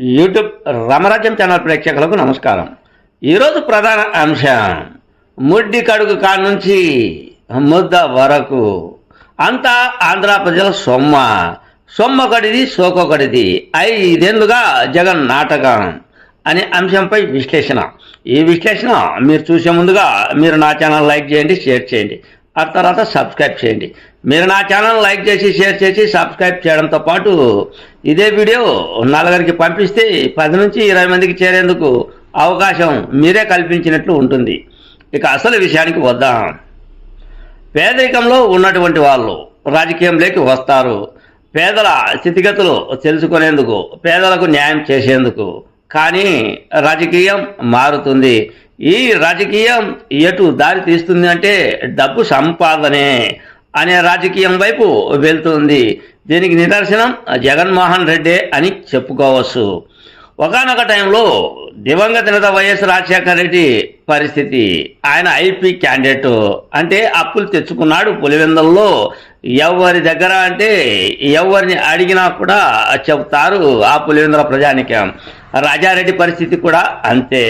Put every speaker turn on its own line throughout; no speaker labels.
YouTube Ramarajyam channel ప్రేక్షకులకు నమస్కారం. ఈరోజు ప్రధాన అంశం ముడ్డి కడుగు కాడ నుంచి ముద్ద వరకు. అంతా ఆంధ్ర ప్రజల సొమ్మ. సొమ్మొకటిది సోకొకటిది ఐదేళ్ళుగా జగన్ నాటకం అనే అంశంపై విశ్లేషణ. ఈ విశ్లేషణ మీరు చూసే ముందుగా మీరు నా ఛానల్ లైక్ చేయండి షేర్ చేయండి. ఆ తర్వాత సబ్స్క్రైబ్ చేయండి. మీరు నా ఛానల్ లైక్ చేసి షేర్ చేసి సబ్స్క్రైబ్ చేయడంతో పాటు ఇదే వీడియో నలుగురికి పంపిస్తే పది నుంచి ఇరవై మందికి చేరేందుకు అవకాశం మీరే కల్పించినట్లు ఉంటుంది. ఇక అసలు విషయానికి వద్దాం. పేదరికంలో ఉన్నటువంటి వాళ్ళు రాజకీయంలోకి వస్తారు. పేదల స్థితిగతులు తెలుసుకునేందుకు పేదలకు న్యాయం చేసేందుకు. కానీ రాజకీయం మారుతుంది. ఈ రాజకీయం ఎటు దారి తీస్తుంది అంటే డబ్బు సంపాదనే. అనే రాజకీయం వైపు వెళ్తుంది. దీనికి నిదర్శనం జగన్మోహన్ రెడ్డి అని చెప్పుకోవచ్చు. ఒకనొక టైంలో దివంగత నేత వైఎస్ రాజశేఖర రెడ్డి పరిస్థితి. ఆయన ఐపీ క్యాండిడేట్. అంటే అప్పులు తెచ్చుకున్నాడు పులివెందల్లో. ఎవరి దగ్గర అంటే ఎవరిని అడిగినా కూడా చెబుతారు ఆ పులివెందుల ప్రజానికం. రాజారెడ్డి పరిస్థితి కూడా అంతే.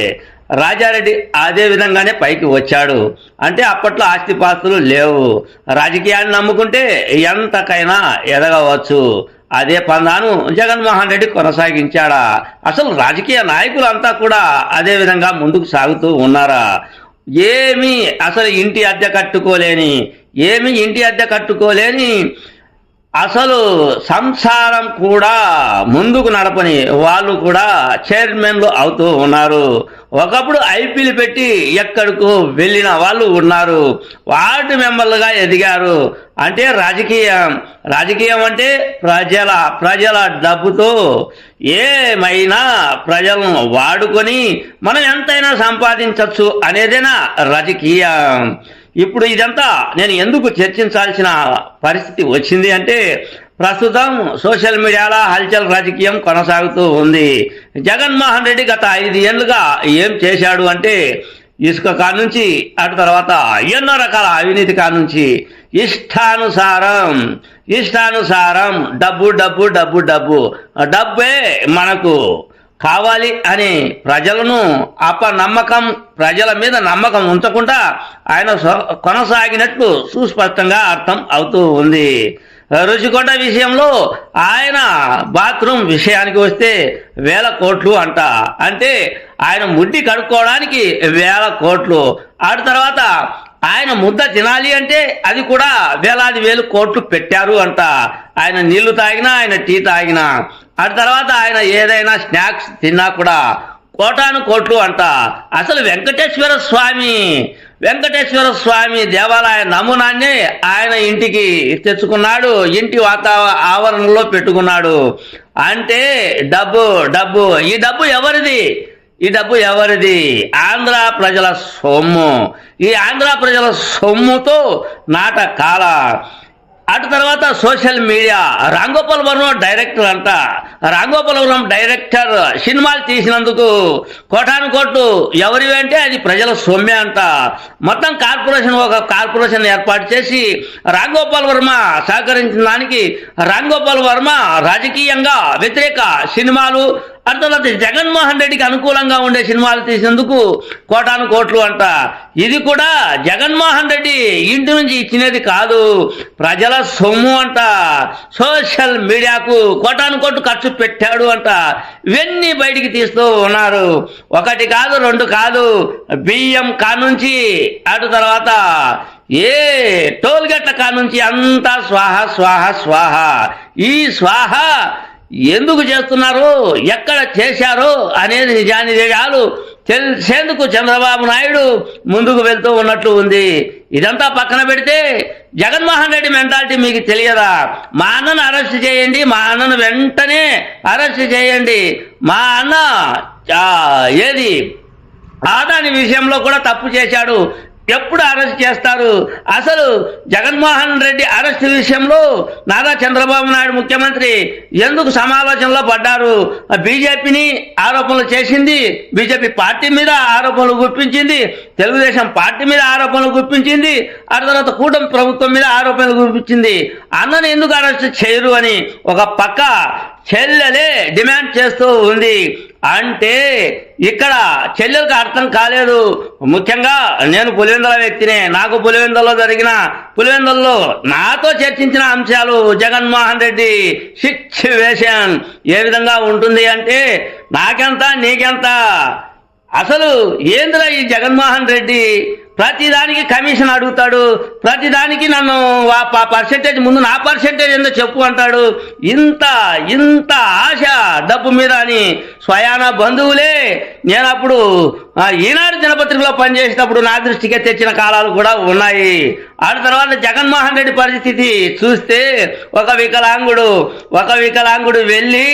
రాజారెడ్డి అదే విధంగానే పైకి వచ్చాడు. అంటే అప్పట్లో ఆస్తిపాస్తులు లేవు. రాజకీయాన్ని నమ్ముకుంటే ఎంతకైనా ఎదగవచ్చు. అదే పందాను జగన్మోహన్ రెడ్డి కొనసాగించాడా? అసలు రాజకీయ నాయకులంతా కూడా అదే విధంగా ముందుకు సాగుతూ ఉన్నారా? ఏమి అసలు ఇంటి అద్దె కట్టుకోలేని ఏమి ఇంటి అద్దె కట్టుకోలేని అసలు సంసారం కూడా ముందుకు నడపని వాళ్ళు కూడా చైర్మన్లు అవుతూ ఉన్నారు. ఒకప్పుడు ఐపీలు పెట్టి ఎక్కడికో వెళ్ళిన వాళ్ళు ఉన్నారు. వార్డు మెంబర్లుగా ఎదిగారు. అంటే రాజకీయం. రాజకీయం అంటే ప్రజల ప్రజల డబ్బుతో ఏమైనా ప్రజలను వాడుకొని మనం ఎంతైనా సంపాదించవచ్చు అనేదేనా రాజకీయం. ఇప్పుడు ఇదంతా నేను ఎందుకు చర్చించాల్సిన పరిస్థితి వచ్చింది అంటే ప్రస్తుతం సోషల్ మీడియాలో హల్చల్ రాజకీయం కొనసాగుతూ ఉంది. జగన్మోహన్ రెడ్డి గత ఐదు ఏళ్ళుగా ఏం చేశాడు అంటే ఇసుక కానుంచి అటు తర్వాత ఎన్నో రకాల అవినీతి కానుంచి ఇష్టానుసారం ఇష్టానుసారం డబ్బు డబ్బు డబ్బు డబ్బు. డబ్బే మనకు కావాలి అని ప్రజలను అపనమ్మకం ప్రజల మీద నమ్మకం ఉంచకుండా ఆయన కొనసాగినట్లు సుస్పష్టంగా అర్థం అవుతూ ఉంది. రుచికొండ విషయంలో ఆయన బాత్రూమ్ విషయానికి వస్తే వేల కోట్లు అంట. అంటే ఆయన ముడ్డి కడుక్కోవడానికి వేల కోట్లు. ఆ తర్వాత ఆయన ముద్ద తినాలి అంటే అది కూడా వేలాది వేలు కోట్లు పెట్టారు అంట. ఆయన నీళ్ళు తాగినా ఆయన టీ తాగినా. ఆ తర్వాత ఆయన ఏదైనా స్నాక్స్ తిన్నా కూడా కోటాను కోట్లు అంట. అసలు వెంకటేశ్వర స్వామి వెంకటేశ్వర స్వామి దేవాలయ నమూనాన్ని ఆయన ఇంటికి తెచ్చుకున్నాడు ఇంటి వాతావరణ ఆవరణలో పెట్టుకున్నాడు. అంటే డబ్బు డబ్బు. ఈ డబ్బు ఎవరిది? ఈ డబ్బు ఎవరిది? ఆంధ్ర ప్రజల సొమ్ము. ఈ ఆంధ్ర ప్రజల సొమ్ముతో నాటకాల. అటు తర్వాత social media. Ram Gopal Varma director అంట. రాంగోపాల్ వర్మ డైరెక్టర్ సినిమాలు తీసినందుకు కోటాను కోట్లు ఎవరివి అంటే అది ప్రజల సొమ్మె అంట. మొత్తం కార్పొరేషన్ ఒక కార్పొరేషన్ ఏర్పాటు చేసి రాంగోపాల్ వర్మ సహకరించిన దానికి రాంగోపాల్ వర్మ రాజకీయంగా వ్యతిరేక సినిమాలు అటు తర్వాత జగన్మోహన్ రెడ్డికి అనుకూలంగా ఉండే సినిమాలు తీసేందుకు కోటాను కోట్లు అంట. ఇది కూడా జగన్మోహన్ రెడ్డి ఇంటి నుంచి ఇచ్చినది కాదు. ప్రజల సొమ్ము అంట. సోషల్ మీడియాకు కోటాను కోట్లు ఖర్చు పెట్టాడు అంట. ఇవన్నీ బయటికి తీస్తూ ఉన్నారు. ఒకటి కాదు రెండు కాదు. బియ్యం కానుంచి అటు తర్వాత ఏ టోల్ గేట్ల కానుంచి అంతా స్వాహ స్వాహ స్వాహ. ఈ స్వాహ ఎందుకు చేస్తున్నారు? ఎక్కడ చేశారో? అనేది నిజాన్ని నిజాలు తెలిసేందుకు చంద్రబాబు నాయుడు ముందుకు వెళ్తూ ఉన్నట్లు ఉంది. ఇదంతా పక్కన పెడితే జగన్మోహన్ రెడ్డి మెంటాలిటీ మీకు తెలియదా? మా అన్నను అరెస్ట్ చేయండి మా అన్నను వెంటనే అరెస్ట్ చేయండి. మా అన్న ఏది? ఆదాని విషయంలో కూడా తప్పు చేశాడు. ఎప్పుడు అరెస్ట్ చేస్తారు? అసలు జగన్మోహన్ రెడ్డి అరెస్ట్ విషయంలో నారా చంద్రబాబు నాయుడు ముఖ్యమంత్రి ఎందుకు సమాలోచనలో పడ్డారు? బీజేపీని ఆరోపణలు చేసింది బీజేపీ పార్టీ మీద ఆరోపణలు గుప్పించింది తెలుగుదేశం పార్టీ మీద ఆరోపణలు గుప్పించింది ఆ తర్వాత కూటమి ప్రభుత్వం మీద ఆరోపణలు గుప్పించింది. అన్నను ఎందుకు అరెస్ట్ చేయరు అని ఒక పక్క చెల్లెలే డిమాండ్ చేస్తూ ఉంది. అంటే ఇక్కడ చెల్లెలకు అర్థం కాలేదు. ముఖ్యంగా నేను పులివెందుల వ్యక్తినే. నాకు పులివెందల్లో జరిగిన పులివెందల్లో నాతో చర్చించిన అంశాలు జగన్మోహన్ రెడ్డి సిచ్యువేషన్ ఏ విధంగా ఉంటుంది అంటే నాకెంత నీకెంత? అసలు ఏందిరా ఈ జగన్మోహన్ రెడ్డి? ప్రతిదానికి కమిషన్ అడుగుతాడు ప్రతిదానికి నన్ను ఆ పర్సెంటేజ్ ముందు నా పర్సెంటేజ్ ఏందో చెప్పు అంటాడు. ఇంత ఇంత ఆశ డబ్బు మీద అని స్వయాన బంధువులే నేను అప్పుడు ఆ, ఈనాడు దినపత్రికలో పనిచేసేటప్పుడు నా దృష్టికే తెచ్చిన కాలాలు కూడా ఉన్నాయి. ఆ తర్వాత జగన్మోహన్ రెడ్డి పరిస్థితి చూస్తే ఒక వికలాంగుడు ఒక వికలాంగుడు వెళ్ళి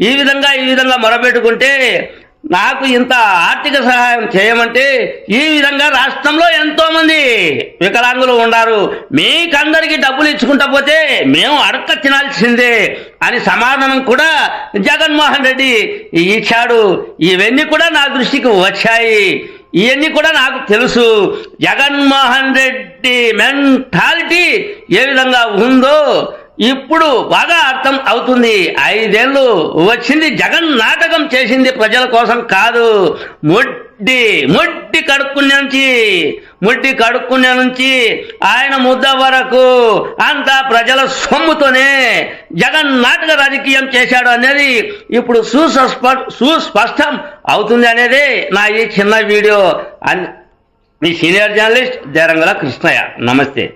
ఈ విధంగా ఈ విధంగా మొరపెట్టుకుంటే నాకు ఇంత ఆర్థిక సహాయం చేయమంటే ఈ విధంగా రాష్ట్రంలో ఎంతోమంది వికలాంగులు ఉన్నారు. మీకందరికీ డబ్బులు ఇచ్చుకుంటా పోతే మేము అడక్క తినాల్సిందే అని సమాధానం కూడా జగన్మోహన్ రెడ్డి ఇచ్చాడు. ఇవన్నీ కూడా నా దృష్టికి వచ్చాయి. ఇవన్నీ కూడా నాకు తెలుసు. జగన్మోహన్ రెడ్డి మెంటాలిటీ ఏ విధంగా ఉందో ఇప్పుడు బాగా అర్థం అవుతుంది. ఐదేళ్ళు వచ్చింది జగన్ నాటకం చేసింది ప్రజల కోసం కాదు. ముడ్డి ముడ్డి కడుక్కునే నుంచి ముడ్డి కడుక్కునే నుంచి ఆయన ముద్ద వరకు అంతా ప్రజల సొమ్ముతోనే జగన్ నాటక రాజకీయం చేశాడు అనేది ఇప్పుడు సుస్ప సుస్పష్టం అవుతుంది అనేది నా ఈ చిన్న వీడియో. అన్- మీ సీనియర్ జర్నలిస్ట్ దేరంగల కృష్ణయ్య. నమస్తే.